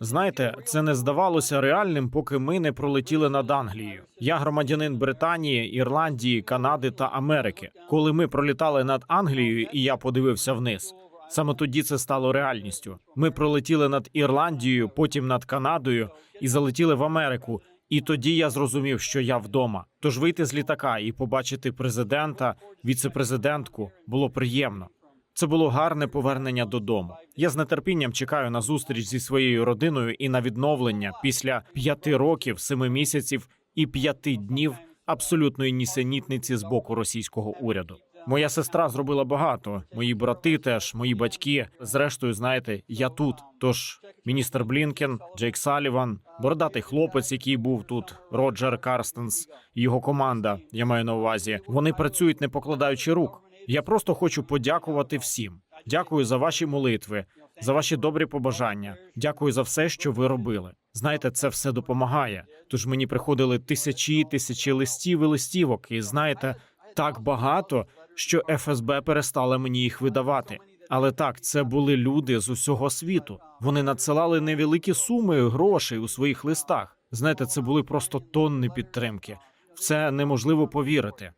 Знаєте, це не здавалося реальним, поки ми не пролетіли над Англією. Я громадянин Британії, Ірландії, Канади та Америки. Коли ми пролітали над Англією, і я подивився вниз. Саме тоді це стало реальністю. Ми пролетіли над Ірландією, потім над Канадою і залетіли в Америку. І тоді я зрозумів, що я вдома. Тож вийти з літака і побачити президента, віцепрезидентку було приємно. Це було гарне повернення додому. Я з нетерпінням чекаю на зустріч зі своєю родиною і на відновлення після п'яти років, семи місяців і п'яти днів абсолютної нісенітниці з боку російського уряду. Моя сестра зробила багато. Мої брати теж, мої батьки. Зрештою, знаєте, я тут. Тож міністр Блінкен, Джейк Саліван, бородатий хлопець, який був тут, Роджер Карстенс, його команда. Я маю на увазі. Вони працюють не покладаючи рук. Я просто хочу подякувати всім. Дякую за ваші молитви, за ваші добрі побажання. Дякую за все, що ви робили. Знаєте, це все допомагає. Тож мені приходили тисячі, тисячі листів і листівок, і знаєте, так багато, що ФСБ перестала мені їх видавати. Але так, це були люди з усього світу. Вони надсилали невеликі суми грошей у своїх листах. Знаєте, це були просто тонни підтримки. В це неможливо повірити.